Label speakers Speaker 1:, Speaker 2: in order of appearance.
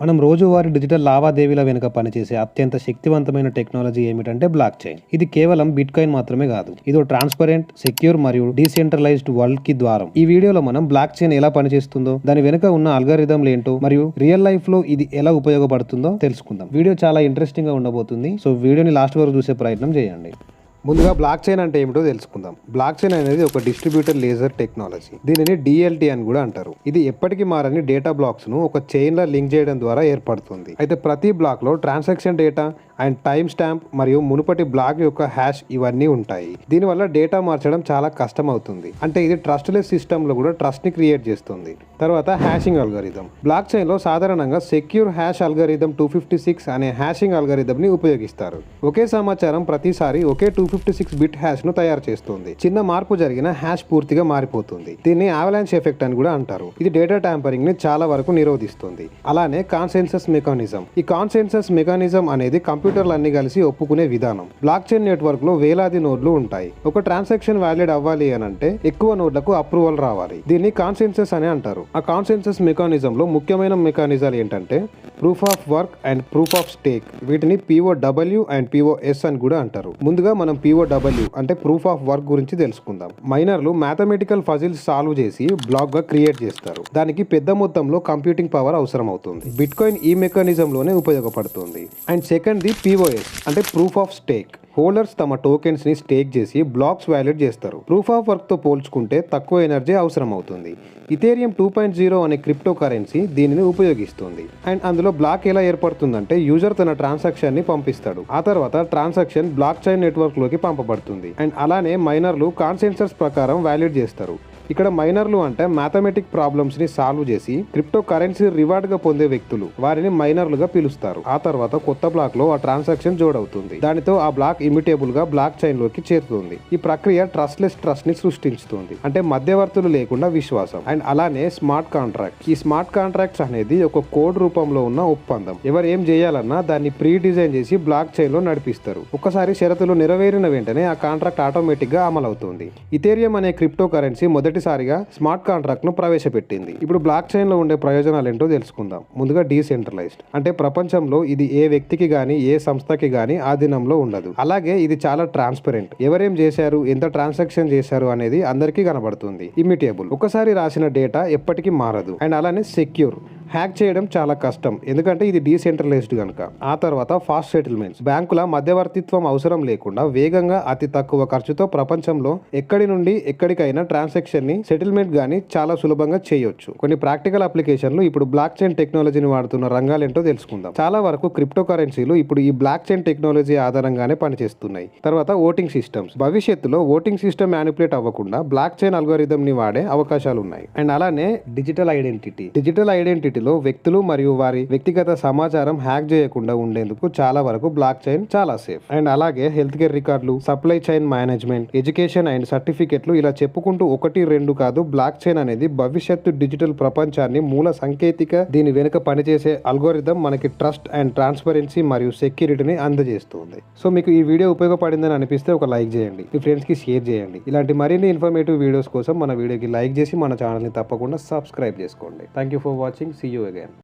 Speaker 1: మనం రోజువారీ డిజిటల్ లావాదేవీల వెనుక పనిచేసే అత్యంత శక్తివంతమైన టెక్నాలజీ ఏమిటంటే బ్లాక్ చైన్ ఇది కేవలం బిట్ కాయిన్ మాత్రమే కాదు. ఇది ట్రాన్స్పరెంట్ సెక్యూర్ మరియు డీసెంట్రలైజ్డ్ వరల్డ్కి ద్వారం. ఈ వీడియోలో మనం బ్లాక్ చైన్ ఎలా పనిచేస్తుందో దాని వెనుక ఉన్న అల్గారిథంలు ఏంటో మరియు రియల్ లైఫ్లో ఇది ఎలా ఉపయోగపడుతుందో తెలుసుకుందాం. వీడియో చాలా ఇంట్రెస్టింగ్గా ఉండబోతుంది. సో వీడియోని లాస్ట్ వరకు చూసే ప్రయత్నం చేయండి. ముందుగా బ్లాక్ చైన్ అంటే ఏమిటో తెలుసుకుందాం. బ్లాక్ చైన్ అనేది ఒక డిస్ట్రిబ్యూటర్ లేజర్ టెక్నాలజీ దీనిని డిఎల్టీ అని కూడా అంటారు. ఇది ఎప్పటికీ మారని డేటా బ్లాక్స్ను ఒక చైన్ లా లింక్ చేయడం ద్వారా ఏర్పడుతుంది. అయితే ప్రతి బ్లాక్లో transaction data and time stamp మరియు మునుపటి బ్లాగ్ యొక్క హ్యాష్ ఇవన్నీ ఉంటాయి. దీనివల్ల డేటా మార్చడం చాలా కష్టం అవుతుంది అంటే ఇది ట్రస్ట్లెస్ సిస్టమ్లో కూడా ట్రస్ట్ని క్రియేట్ చేస్తుంది. తర్వాత హ్యాషింగ్ అల్గరిథం. బ్లాక్ చైన్లో సాధారణంగా secure hash algorithm two fifty six అనే హ్యాషింగ్ అల్గరిథం ని ఉపయోగిస్తారు. ఒకే సమాచారం ప్రతిసారి ఒకే టూ ఫిఫ్టీ సిక్స్ బిట్ హ్యాష్ను తయారు చేస్తుంది. చిన్న మార్పు జరిగిన హ్యాష్ పూర్తిగా మారిపోతుంది. దీన్ని ఆవలాన్స్ ఎఫెక్ట్ అని కూడా అంటారు. ఇది డేటా ట్యాంపరింగ్ని చాలా వరకు నిరోధిస్తుంది. అలానే కాన్సెన్సస్ మెకానిజం. ఈ కాన్సెన్సస్ మెకానిజం అనేది కంప్యూటర్లు అన్ని కలిసి ఒప్పుకునే విధానం. బ్లాక్ చైన్ నెట్వర్క్లో వేలాది నోడ్లు ఉంటాయి. ఒక ట్రాన్సాక్షన్ వ్యాలిడ్ అవ్వాలి అని అంటే ఎక్కువ నోడ్లకు అప్రూవల్ రావాలి. దీన్ని కాన్సెన్సెస్ అని అంటారు. ఆ కాన్సెన్సెస్ మెకానిజం లో ముఖ్యమైన మెకానిజాలు ఏంటంటే proof of work and proof of stake వీటిని PO W and PO S అని కూడా అంటారు. ముందుగా మనం పిఓ డబ్ల్యూ అంటే ప్రూఫ్ ఆఫ్ వర్క్ గురించి తెలుసుకుందాం. మైనర్లు మ్యాథమెటికల్ ఫజిల్స్ సాల్వ్ చేసి బ్లాక్గా క్రియేట్ చేస్తారు. దానికి పెద్ద మొత్తంలో కంప్యూటింగ్ పవర్ అవసరం అవుతుంది బిట్ కాయిన్ ఈ మెకానిజం లోనే ఉపయోగపడుతుంది. అండ్ సెకండ్ ది పిఓఎస్ అంటే ప్రూఫ్ ఆఫ్ స్టేక్ హోల్డర్స్ తమ టోకెన్స్ని స్టేక్ చేసి బ్లాక్స్ వ్యాలిడ్ చేస్తారు. ప్రూఫ్ ఆఫ్ వర్క్తో పోల్చుకుంటే తక్కువ ఎనర్జీ అవసరం అవుతుంది ఇథేరియం టూ పాయింట్ జీరో అనే క్రిప్టో కరెన్సీ దీనిని ఉపయోగిస్తుంది. అండ్ అందులో బ్లాక్ ఎలా ఏర్పడుతుందంటే యూజర్ తన ట్రాన్సాక్షన్ని పంపిస్తాడు. ఆ తర్వాత ట్రాన్సాక్షన్ బ్లాక్ చైన్ నెట్వర్క్లోకి పంపబడుతుంది. అండ్ అలానే మైనర్లు కాన్సెన్సర్స్ ప్రకారం వ్యాలిడ్ చేస్తారు. ఇక్కడ మైనర్లు అంటే మ్యాథమెటిక్ ప్రాబ్లమ్స్ని సాల్వ్ చేసి క్రిప్టో కరెన్సీ రివార్డ్గా పొందే వ్యక్తులు. వారిని మైనర్లుగా పిలుస్తారు. ఆ తర్వాత కొత్త బ్లాక్లో ఆ ట్రాన్సాక్షన్ జోడవుతుంది. దానితో ఆ బ్లాక్ ఇమిటేబుల్గా బ్లాక్ చైన్లోకి చేరుతుంది. ఈ ప్రక్రియ ట్రస్ట్లెస్ ట్రస్ట్ని సృష్టిస్తుంది అంటే మధ్యవర్తులు లేకుండా విశ్వాసం. అండ్ అలానే స్మార్ట్ కాంట్రాక్ట్. ఈ స్మార్ట్ కాంట్రాక్ట్స్ అనేది ఒక కోడ్ రూపంలో ఉన్న ఒప్పందం. ఎవరు ఏం చేయాలన్నా దాన్ని ప్రీ డిజైన్ చేసి బ్లాక్ చైన్లో నడిపిస్తారు. ఒకసారి షరతులు నెరవేరిన వెంటనే ఆ కాంట్రాక్ట్ ఆటోమేటిక్గా అమలవుతుంది. ఇథేరియం అనే క్రిప్టో కరెన్సీ మొదటి మొదటిసారిగా స్మార్ట్ కాంట్రాక్ట్ను ప్రవేశపెట్టింది. ఇప్పుడు బ్లాక్ చైన్లో ఉండే ప్రయోజనాలు ఏంటో తెలుసుకుందాం. ముందుగా డీసెంట్రలైజ్డ్. అంటే ప్రపంచంలో ఇది ఏ వ్యక్తికి గాని ఏ సంస్థకి గాని ఆధీనంలో ఉండదు. అలాగే ఇది చాలా ట్రాన్స్పరెంట్. ఎవరేం చేశారు ఎంత ట్రాన్సాక్షన్ చేశారు అనేది అందరికీ కనబడుతుంది. ఇమిటేబుల్ ఒకసారి రాసిన డేటా ఎప్పటికీ మారదు. అండ్ అలానే సెక్యూర్. హ్యాక్ చేయడం చాలా కష్టం. ఎందుకంటే ఇది డీసెంట్రలైజ్డ్ కనుక ఆ తర్వాత ఫాస్ట్ సెటిల్మెంట్స్. బ్యాంకుల మధ్యవర్తిత్వం అవసరం లేకుండా వేగంగా అతి తక్కువ ఖర్చుతో ప్రపంచంలో ఎక్కడి నుండి ఎక్కడికైనా ట్రాన్సాక్షన్ని సెటిల్మెంట్ గానీ చాలా సులభంగా చేయొచ్చు. కొన్ని ప్రాక్టికల్ అప్లికేషన్లు ఇప్పుడు బ్లాక్ చైన్ టెక్నాలజీని వాడుతున్న రంగాలేంటో తెలుసుకుందాం. చాలా వరకు క్రిప్టో కరెన్సీలు ఇప్పుడు ఈ బ్లాక్ చైన్ టెక్నాలజీ ఆధారంగానే పనిచేస్తున్నాయి. తర్వాత ఓటింగ్ సిస్టమ్స్. భవిష్యత్తులో ఓటింగ్ సిస్టమ్ మ్యానిపులేట్ అవ్వకుండా బ్లాక్ చైన్ అల్గోరిథం ని వాడే అవకాశాలు ఉన్నాయి అండ్ అలానే డిజిటల్ ఐడెంటిటీ. డిజిటల్ ఐడెంటిటీ వీటిలో వ్యక్తులు మరియు వారి వ్యక్తిగత సమాచారం హ్యాక్ చేయకుండా ఉండేందుకు చాలా వరకు బ్లాక్ చైన్ చాలా సేఫ్ అండ్ అలాగే హెల్త్ కేర్ రికార్డులు supply chain management education and సర్టిఫికెట్లు ఇలా చెప్పుకుంటూ ఒకటి రెండు కాదు బ్లాక్ చైన్ అనేది భవిష్యత్తు డిజిటల్ ప్రపంచాన్ని మూల సాంకేతిక దీని వెనుక పనిచేసే అల్గోరిథం మనకి ట్రస్ట్ అండ్ ట్రాన్స్పరెన్సీ మరియు సెక్యూరిటీని అందజేస్తుంది. సో మీకు ఈ వీడియో ఉపయోగపడిందని అనిపిస్తే ఒక లైక్ చేయండి. మీ ఫ్రెండ్స్కి షేర్ చేయండి. ఇలాంటి మరిన్ని ఇన్ఫర్మేటివ్ వీడియోస్ కోసం మన వీడియోకి లైక్ చేసి మన ఛానల్ని తప్పకుండా సబ్స్క్రైబ్ చేసుకోండి. Thank you for watching. See you again